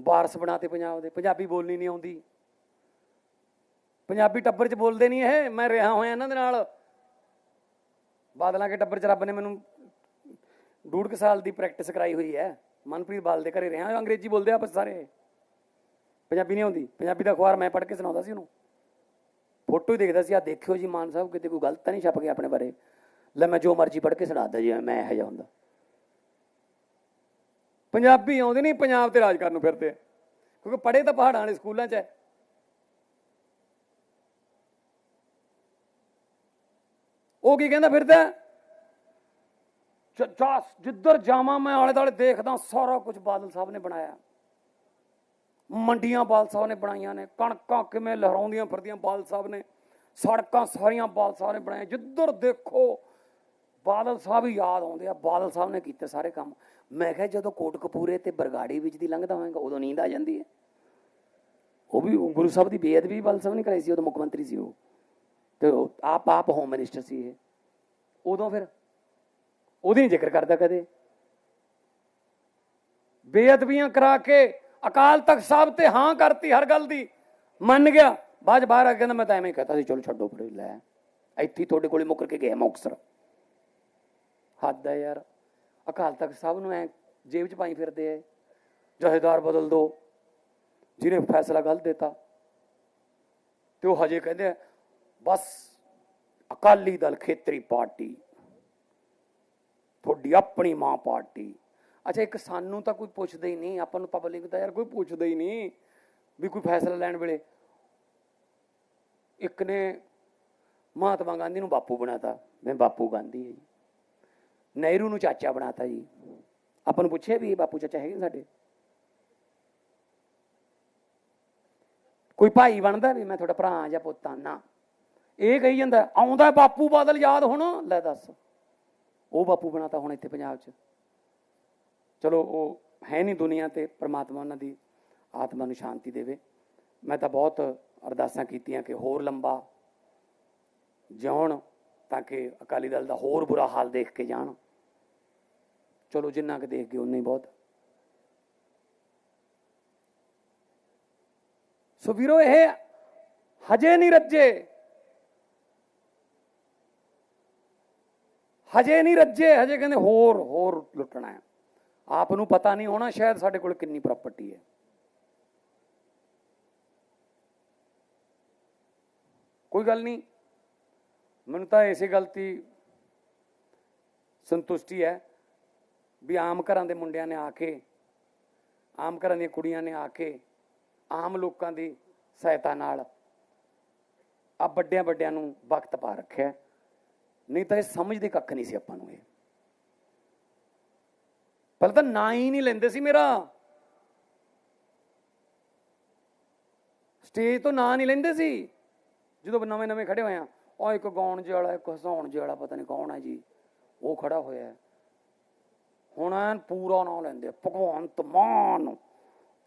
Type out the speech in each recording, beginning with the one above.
ਵਾਰਸ ਬਣਾਤੇ ਪੰਜਾਬ ਦੇ। ਪੰਜਾਬੀ ਬੋਲਣੀ ਨਹੀਂ ਆਉਂਦੀ। ਪੰਜਾਬੀ ਟੱਬਰ 'ਚ ਬੋਲਦੇ ਨਹੀਂ ਇਹ। ਮੈਂ ਰਿਹਾ ਹੋਇਆ ਇਹਨਾਂ ਦੇ ਨਾਲ। ਬਾਦਲਾਂ ਕੇ ਟੱਬਰ 'ਚ ਰੱਬ ਨੇ ਮੈਨੂੰ ਡੂਢ ਕੁ ਸਾਲ ਦੀ ਪ੍ਰੈਕਟਿਸ ਕਰਾਈ ਹੋਈ ਹੈ। ਮਨਪ੍ਰੀਤ ਬਾਲ ਦੇ ਘਰੇ ਰਿਹਾ ਅੰਗਰੇਜ਼ੀ ਬੋਲਦੇ ਆਪਸ ਸਾਰੇ। ਪੰਜਾਬੀ ਨਹੀਂ ਆਉਂਦੀ। ਪੰਜਾਬੀ ਦਾ ਅਖਬਾਰ ਮੈਂ ਪੜ੍ਹ ਕੇ ਸੁਣਾਉਂਦਾ ਸੀ ਉਹਨੂੰ। ਫੋਟੋ ਹੀ ਦੇਖਦਾ ਸੀ। ਆ ਦੇਖਿਓ ਜੀ ਮਾਨ ਸਾਹਿਬ, ਕਿਤੇ ਕੋਈ ਗਲਤ ਤਾਂ ਨਹੀਂ ਛਪ ਗਿਆ ਆਪਣੇ ਬਾਰੇ। ਲੈ ਮੈਂ ਜੋ ਮਰਜ਼ੀ ਪੜ੍ਹ ਕੇ ਸੁਣਾਦਾ ਜੀ ਮੈਂ ਇਹੋ ਜਿਹਾ ਹੁੰਦਾ। ਪੰਜਾਬੀ ਆਉਂਦੇ ਨਹੀਂ ਪੰਜਾਬ ਤੇ ਰਾਜ ਕਰਨ ਨੂੰ ਫਿਰਦੇ। ਕਿਉਂਕਿ ਪੜ੍ਹੇ ਤਾਂ ਪਹਾੜਾਂ ਵਾਲੇ ਸਕੂਲਾਂ 'ਚ ਹੈ। ਉਹ ਕੀ ਕਹਿੰਦਾ ਫਿਰਦਾ ਜ- ਜਿੱਧਰ ਜਾਵਾਂ ਮੈਂ ਆਲੇ ਦਾਲੇ ਦੇਖਦਾ ਸਾਰਾ ਕੁਝ ਬਾਦਲ ਸਾਹਿਬ ਨੇ ਬਣਾਇਆ। ਮੰਡੀਆਂ ਬਾਲ ਸਾਹਿਬ ਨੇ ਬਣਾਈਆਂ ਨੇ, ਕਣਕਾਂ ਕਿਵੇਂ ਲਹਿਰਾਉਂਦੀਆਂ ਫਿਰਦੀਆਂ ਬਾਲ ਸਾਹਿਬ ਨੇ, ਸੜਕਾਂ ਸਾਰੀਆਂ ਬਾਲ ਸਾਹਿਬ ਨੇ ਬਣਾਈਆਂ। ਜਿੱਧਰ ਦੇਖੋ ਬਾਦਲ ਸਾਹਿਬ ਯਾਦ ਆਉਂਦੇ ਆ, ਬਾਦਲ ਸਾਹਿਬ ਨੇ ਕੀਤੇ ਸਾਰੇ ਕੰਮ। ਮੈਂ ਕਿਹਾ ਜਦੋਂ ਕੋਟ ਕੋਟਕਪੂਰੇ ਤੇ ਬਰਗਾੜੀ ਵਿੱਚ ਦੀ ਲੰਘਦਾ ਹੋਵੇਗਾ ਉਦੋਂ ਨੀਂਦ ਆ ਜਾਂਦੀ ਹੈ। ਉਹ ਵੀ ਗੁਰੂ ਸਾਹਿਬ ਦੀ ਬੇਅਦਬੀ ਬਾਦਲ ਸਾਹਿਬ ਨੇ ਕਰਾਈ ਸੀ, ਉਦੋਂ ਮੁੱਖ ਮੰਤਰੀ ਸੀ ਉਹ। ਤੇ ਆਪ ਆਪ ਹੋਮ ਮਿਨਿਸਟਰ ਸੀ ਇਹ। ਉਦੋਂ ਫਿਰ ਉਹਦੀ ਨਹੀਂ ਜ਼ਿਕਰ ਕਰਦਾ ਕਦੇ। ਬੇਅਦਬੀਆਂ ਕਰਾ ਕੇ ਅਕਾਲ ਤਖਤ ਸਾਹਿਬ ਤੇ ਹਾਂ ਕਰਤੀ ਹਰ ਗੱਲ ਦੀ। ਮੰਨ ਗਿਆ। ਬਾਅਦ ਬਾਹਰ ਆ ਕੇ ਕਹਿੰਦਾ, ਮੈਂ ਤਾਂ ਐਵੇਂ ਹੀ ਕਹਤਾ ਸੀ, ਚਲੋ ਛੱਡੋ ਪਰੇ ਲੈ। ਇੱਥੇ ਤੁਹਾਡੇ ਕੋਲੇ ਮੁੱਕਰ ਕੇ ਗਿਆ ਮੁਕਸਰ ਹੱਦ ਹੈ ਯਾਰ। ਅਕਾਲ ਤਖਤ ਸਾਹਿਬ ਨੂੰ ਐ ਜੇਬ 'ਚ ਪਾਈ ਫਿਰਦੇ ਐ ਜਹੇਦਾਰ ਬਦਲ ਦੋ। ਜਿਹਨੇ ਫੈਸਲਾ ਗਲਤ ਦਿੱਤਾ। ਤੇ ਉਹ ਹਜੇ ਕਹਿੰਦੇ ਬਸ ਅਕਾਲੀ ਦਲ ਖੇਤਰੀ ਪਾਰਟੀ। ਤੁਹਾਡੀ ਆਪਣੀ ਮਾਂ ਪਾਰਟੀ। ਅੱਛਾ, ਇੱਕ ਸਾਨੂੰ ਤਾਂ ਕੋਈ ਪੁੱਛਦਾ ਹੀ ਨਹੀਂ। ਆਪਾਂ ਨੂੰ ਪਬਲਿਕ ਦਾ ਯਾਰ ਕੋਈ ਪੁੱਛਦਾ ਹੀ ਨਹੀਂ ਵੀ ਕੋਈ ਫੈਸਲਾ ਲੈਣ ਵੇਲੇ। ਇੱਕ ਨੇ ਮਹਾਤਮਾ ਗਾਂਧੀ ਨੂੰ ਬਾਪੂ ਬਣਾਤਾ। ਮੈਂ ਬਾਪੂ ਗਾਂਧੀ ਹੈ ਜੀ। ਨਹਿਰੂ ਨੂੰ ਚਾਚਾ ਬਣਾਤਾ ਜੀ। ਆਪਾਂ ਨੂੰ ਪੁੱਛਿਆ ਵੀ ਇਹ ਬਾਪੂ ਚਾਚਾ ਹੈਗੇ ਸਾਡੇ? ਕੋਈ ਭਾਈ ਬਣਦਾ ਵੀ ਮੈਂ ਤੁਹਾਡਾ ਭਰਾ ਜਾਂ ਪੁੱਤ ਹਾਂ? ਨਾ। ਇਹ ਕਹੀ ਜਾਂਦਾ, ਆਉਂਦਾ ਬਾਪੂ ਬਾਦਲ ਯਾਦ ਹੁਣ, ਲੈ ਦੱਸ। ਉਹ ਬਾਪੂ ਬਣਾਤਾ ਹੁਣ ਇੱਥੇ ਪੰਜਾਬ 'ਚ। ਚਲੋ, ਉਹ ਹੈ ਨਹੀਂ ਦੁਨੀਆ ਤੇ, ਪ੍ਰਮਾਤਮਾ ਉਹਨਾਂ ਦੀ ਆਤਮਾ ਨੂੰ ਸ਼ਾਂਤੀ ਦੇਵੇ। ਮੈਂ ਤਾਂ ਬਹੁਤ ਅਰਦਾਸਾਂ ਕੀਤੀਆਂ ਕਿ ਹੋਰ ਲੰਬਾ ਜਿਉਣ ਤਾਂ ਕਿ ਅਕਾਲੀ ਦਲ ਦਾ ਹੋਰ ਬੁਰਾ ਹਾਲ ਦੇਖ ਕੇ ਜਾਣ। ਚਲੋ ਜਿੰਨਾ ਕਿ ਦੇਖ ਗਏ ਉਨਾ ਹੀ ਬਹੁਤ। ਸੋ ਵੀਰੋ, ਇਹ ਹਜੇ ਨਹੀਂ ਰੱਜੇ। ਹਜੇ ਨਹੀਂ ਰੱਜੇ, ਹਜੇ ਕਹਿੰਦੇ ਹੋਰ ਹੋਰ ਲੁੱਟਣਾ ਹੈ। ਆਪ ਨੂੰ ਪਤਾ ਨਹੀਂ ਹੋਣਾ ਸ਼ਾਇਦ ਸਾਡੇ ਕੋਲ ਕਿੰਨੀ ਪ੍ਰਾਪਰਟੀ ਹੈ। ਕੋਈ ਗੱਲ ਨਹੀਂ। ਮੈਨੂੰ ਤਾਂ ਇਸੇ ਗਲਤੀ ਸੰਤੁਸ਼ਟੀ ਹੈ ਵੀ ਆਮ ਘਰਾਂ ਦੇ ਮੁੰਡਿਆਂ ਨੇ ਆ ਕੇ, ਆਮ ਘਰਾਂ ਦੀਆਂ ਕੁੜੀਆਂ ਨੇ ਆ ਕੇ, ਆਮ ਲੋਕਾਂ ਦੀ ਸਹਾਇਤਾ ਨਾਲ ਆ ਵੱਡਿਆਂ ਵੱਡਿਆਂ ਨੂੰ ਵਕਤ ਪਾ ਰੱਖਿਆ ਨਹੀਂ ਤਾਂ ਇਹ ਸਮਝਦੇ ਕੱਖ ਨਹੀਂ ਸੀ ਆਪਾਂ ਨੂੰ ਇਹ। ਪਹਿਲਾਂ ਤਾਂ ਨਾਂ ਹੀ ਨਹੀਂ ਲੈਂਦੇ ਸੀ ਮੇਰਾ। ਸਟੇਜ ਤੋਂ ਨਾਂ ਨਹੀਂ ਲੈਂਦੇ ਸੀ। ਜਦੋਂ ਨਵੇਂ ਨਵੇਂ ਖੜੇ ਹੋਏ ਆ। ਉਹ ਇੱਕ ਗਾਉਣ ਜਿਹੇ ਵਾਲਾ ਇੱਕ ਹਸਾਉਣ ਜਿਹੇ ਵਾਲਾ ਪਤਾ ਨਹੀਂ ਕੌਣ ਹੈ ਜੀ। ਉਹ ਖੜਾ ਹੋਇਆ ਹੁਣ ਐਨ ਪੂਰਾ ਨਾਂ ਲੈਂਦੇ ਭਗਵੰਤ ਮਾਨ,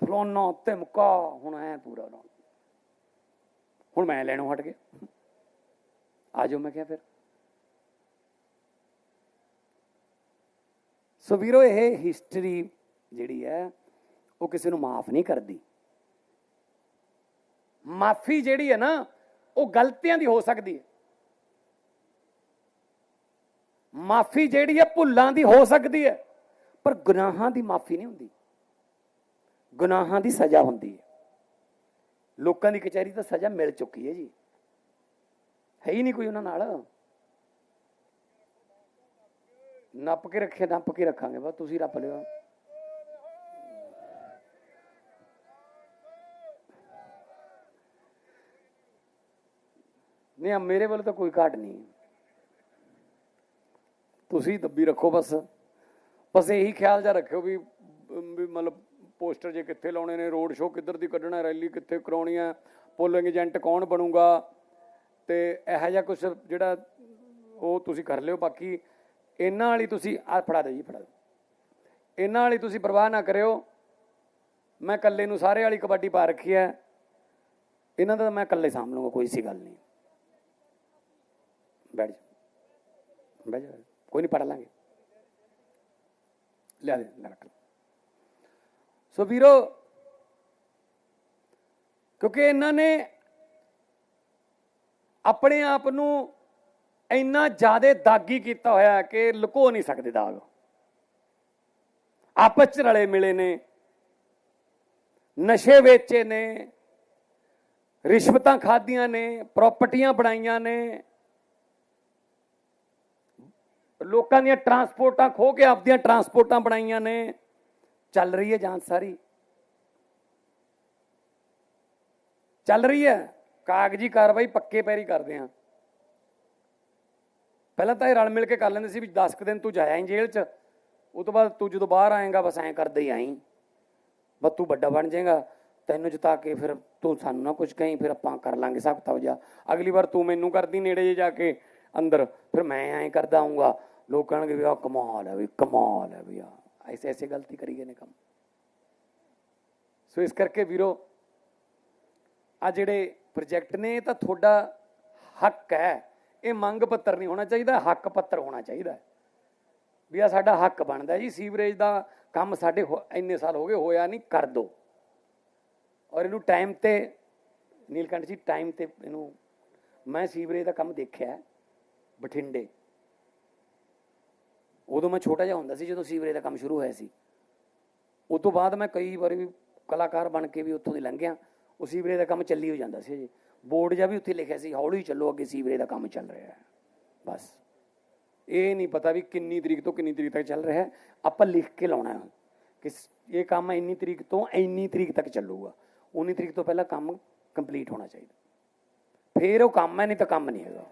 ਫਲਾਨਾ ਧਮਕਾ, ਹੁਣ ਐ ਪੂਰਾ ਨਾਂ। ਹੁਣ ਮੈਂ ਲੈਣੋਂ ਹਟ ਗਿਆ। ਆ ਜਾਓ ਮੈਂ ਕਿਹਾ ਫਿਰ। ਸੋ ਵੀਰੋ, ਇਹ ਹਿਸਟਰੀ ਜਿਹੜੀ ਹੈ, ਉਹ ਕਿਸੇ ਨੂੰ ਮਾਫ ਨਹੀਂ ਕਰਦੀ। ਮਾਫੀ ਜਿਹੜੀ ਹੈ ਨਾ, ਉਹ ਗਲਤੀਆਂ ਦੀ ਹੋ ਸਕਦੀ ਹੈ। ਮਾਫੀ ਜਿਹੜੀ ਹੈ ਭੁੱਲਾਂ ਦੀ ਹੋ ਸਕਦੀ ਹੈ, ਪਰ ਗੁਨਾਹਾਂ ਦੀ ਮਾਫੀ ਨਹੀਂ ਹੁੰਦੀ। ਗੁਨਾਹਾਂ ਦੀ ਸਜ਼ਾ ਹੁੰਦੀ ਹੈ। ਲੋਕਾਂ ਦੀ ਕਚਹਿਰੀ ਤਾਂ ਸਜ਼ਾ ਮਿਲ ਚੁੱਕੀ ਹੈ ਜੀ। ਹੈ ਹੀ ਨਹੀਂ ਕੋਈ ਉਹਨਾਂ ਨਾਲ। ਨੱਪ ਕੇ ਰੱਖੇ, ਨੱਪ ਕੇ ਰੱਖਾਂਗੇ ਬਸ, ਤੁਸੀਂ ਰੱਪ ਲਿਓ। ਨਹੀਂ ਆ ਮੇਰੇ ਵੱਲ ਤਾਂ ਕੋਈ ਘਾਟ ਨਹੀਂ ਹੈ। ਤੁਸੀਂ ਦੱਬੀ ਰੱਖੋ ਬਸ। ਬਸ ਇਹੀ ਖਿਆਲ ਜਾ ਰੱਖਿਓ ਵੀ ਵੀ ਮਤਲਬ ਪੋਸਟਰ ਜੇ ਕਿੱਥੇ ਲਾਉਣੇ ਨੇ, ਰੋਡ ਸ਼ੋਅ ਕਿੱਧਰ ਦੀ ਕੱਢਣਾ, ਰੈਲੀ ਕਿੱਥੇ ਕਰਾਉਣੀ ਹੈ ਪੋਲਿੰਗ ਏਜੰਟ ਕੌਣ ਬਣੂਗਾ? ਤੇ ਇਹੋ ਜਿਹਾ ਕੁਝ ਜਿਹੜਾ ਉਹ ਤੁਸੀਂ ਕਰ ਲਿਓ। ਬਾਕੀ ਇਹਨਾਂ ਵਾਲੀ ਤੁਸੀਂ, ਆ ਫੜਾ ਦਿਓ ਜੀ, ਫੜਾ ਦਿਓ। ਇਹਨਾਂ ਵਾਲੀ ਤੁਸੀਂ ਪਰਵਾਹ ਨਾ ਕਰਿਓ। ਮੈਂ ਇਕੱਲੇ ਨੂੰ ਸਾਰੇ ਵਾਲੀ ਕਬੱਡੀ ਪਾ ਰੱਖੀ ਹੈ। ਇਹਨਾਂ ਦਾ ਮੈਂ ਇਕੱਲੇ ਸਾਂਭ ਲੂੰਗਾ ਕੋਈ ਸੀ ਗੱਲ ਨਹੀਂ। ਬੈਠ ਜਾ। ਬੈਠ ਜਾ। ਕੋਈ ਨਹੀਂ ਪੜ ਲਾਂਗੇ ਲਿਆ ਦੇ ਰੱਖ ਸੋ ਵੀਰੋ ਕਿਉਂਕਿ ਇਹਨਾਂ ਨੇ ਆਪਣੇ ਆਪ ਨੂੰ ਇੰਨਾ ਜ਼ਿਆਦਾ ਦਾਗੀ ਕੀਤਾ ਹੋਇਆ ਕਿ ਲੁਕੋ ਨਹੀਂ ਸਕਦੇ ਦਾਗ ਆਪਸ ਚ ਰਲੇ ਮਿਲੇ ਨੇ ਨਸ਼ੇ ਵੇਚੇ ਨੇ ਰਿਸ਼ਵਤਾਂ ਖਾਧੀਆਂ ਨੇ ਪ੍ਰਾਪਰਟੀਆਂ ਬਣਾਈਆਂ ਨੇ ਲੋਕਾਂ ਦੀਆਂ ਟਰਾਂਸਪੋਰਟਾਂ ਖੋ ਕੇ ਆਪਦੀਆਂ ਟਰਾਂਸਪੋਰਟਾਂ ਬਣਾਈਆਂ ਨੇ, ਚੱਲ ਰਹੀ ਹੈ ਜਾਂਚ ਸਾਰੀ। ਚੱਲ ਰਹੀ ਹੈ, ਕਾਗਜ਼ੀ ਕਾਰਵਾਈ ਪੱਕੇ ਪੈਰੀ ਕਰਦੇ ਆ ਪਹਿਲਾਂ ਤਾਂ ਇਹ ਰਲ ਮਿਲ ਕੇ ਕਰ ਲੈਂਦੇ ਸੀ ਵੀ 10 ਕੁ ਦਿਨ ਤੂੰ ਜਾਇਆ ਹੀ ਜੇਲ੍ਹ 'ਚ, ਉਹ ਤੋਂ ਬਾਅਦ ਤੂੰ ਜਦੋਂ ਬਾਹਰ ਆਏਗਾ ਬਸ ਐਂ ਕਰਦੇ ਹੀ ਆਈ। ਬਸ ਤੂੰ ਵੱਡਾ ਬਣ ਜਾਏਗਾ, ਤੈਨੂੰ ਜਿਤਾ ਕੇ ਫਿਰ ਤੂੰ ਸਾਨੂੰ ਨਾ ਕੁਝ ਕਹੀਂ, ਫਿਰ ਆਪਾਂ ਕਰ ਲਾਂਗੇ ਸਭ ਤਵਜਾ। ਅਗਲੀ ਵਾਰ ਤੂੰ ਮੈਨੂੰ ਕਰਦੀ ਨੇੜੇ ਜੇ ਜਾ ਕੇ ਅੰਦਰ। ਫਿਰ ਮੈਂ ਐਂ ਕਰਦਾ ਆਉਂਗਾ, ਲੋਕ ਕਹਿਣਗੇ ਵੀ ਆ ਕਮਾਲ ਹੈ ਵੀ, ਕਮਾਲ ਹੈ ਵੀ ਆ ਐਸੇ ਐਸੇ ਗਲਤੀ ਕਰੀ ਗਏ ਨੇ ਕੰਮ। ਸੋ ਇਸ ਕਰਕੇ ਵੀਰੋ ਆ ਜਿਹੜੇ ਪ੍ਰੋਜੈਕਟ ਨੇ, ਇਹ ਤਾਂ ਤੁਹਾਡਾ ਹੱਕ ਹੈ। ਇਹ ਮੰਗ ਪੱਤਰ ਨਹੀਂ ਹੋਣਾ ਚਾਹੀਦਾ, ਹੱਕ ਪੱਤਰ ਹੋਣਾ ਚਾਹੀਦਾ ਵੀ ਆ ਸਾਡਾ ਹੱਕ ਬਣਦਾ ਜੀ, ਸੀਵਰੇਜ ਦਾ ਕੰਮ ਸਾਡੇ ਹੋ- ਇੰਨੇ ਸਾਲ ਹੋ ਗਏ, ਹੋਇਆ ਨਹੀਂ, ਕਰ ਦੋ। ਔਰ ਇਹਨੂੰ ਟਾਈਮ ਤੇ, ਨੀਲਕੰਠ ਜੀ ਟਾਈਮ ਤੇ ਇਹਨੂੰ ਮੈਂ ਸੀਵਰੇਜ ਦਾ ਕੰਮ ਦੇਖਿਆ ਬਠਿੰਡੇ। ਉਦੋਂ ਮੈਂ ਛੋਟਾ ਜਿਹਾ ਹੁੰਦਾ ਸੀ, ਜਦੋਂ ਸੀਵਰੇਜ ਦਾ ਕੰਮ ਸ਼ੁਰੂ ਹੋਇਆ ਸੀ। ਉਸ ਤੋਂ ਬਾਅਦ ਮੈਂ ਕਈ ਵਾਰੀ ਕਲਾਕਾਰ ਬਣ ਕੇ ਵੀ ਉੱਥੋਂ ਦੀ ਲੰਘਿਆ ਉਹ ਸੀਵਰੇਜ ਦਾ ਕੰਮ ਚੱਲੀ ਹੋ ਜਾਂਦਾ ਸੀ ਜੀ ਬੋਰਡ ਜਿਹਾ ਵੀ ਉੱਥੇ ਲਿਖਿਆ ਸੀ, ਹੌਲੀ ਚੱਲੋ, ਅੱਗੇ ਸੀਵਰੇਜ ਦਾ ਕੰਮ ਚੱਲ ਰਿਹਾ ਹੈ। ਬਸ। ਇਹ ਨਹੀਂ ਪਤਾ ਵੀ ਕਿੰਨੀ ਤਰੀਕ ਤੋਂ ਕਿੰਨੀ ਤਰੀਕ ਤੱਕ ਚੱਲ ਰਿਹਾ ਹੈ। ਆਪਾਂ ਲਿਖ ਕੇ ਲਾਉਣਾ ਹੈ। ਕਿ ਇਹ ਕੰਮ ਇੰਨੀ ਤਰੀਕ ਤੋਂ ਇੰਨੀ ਤਰੀਕ ਤੱਕ ਚੱਲੂਗਾ। 19 ਤਰੀਕ ਤੋਂ ਪਹਿਲਾਂ ਕੰਮ ਕੰਪਲੀਟ ਹੋਣਾ ਚਾਹੀਦਾ। ਫੇਰ ਉਹ ਕੰਮ ਹੈ, ਨਹੀਂ ਤਾਂ ਕੰਮ ਨਹੀਂ ਹੈਗਾ।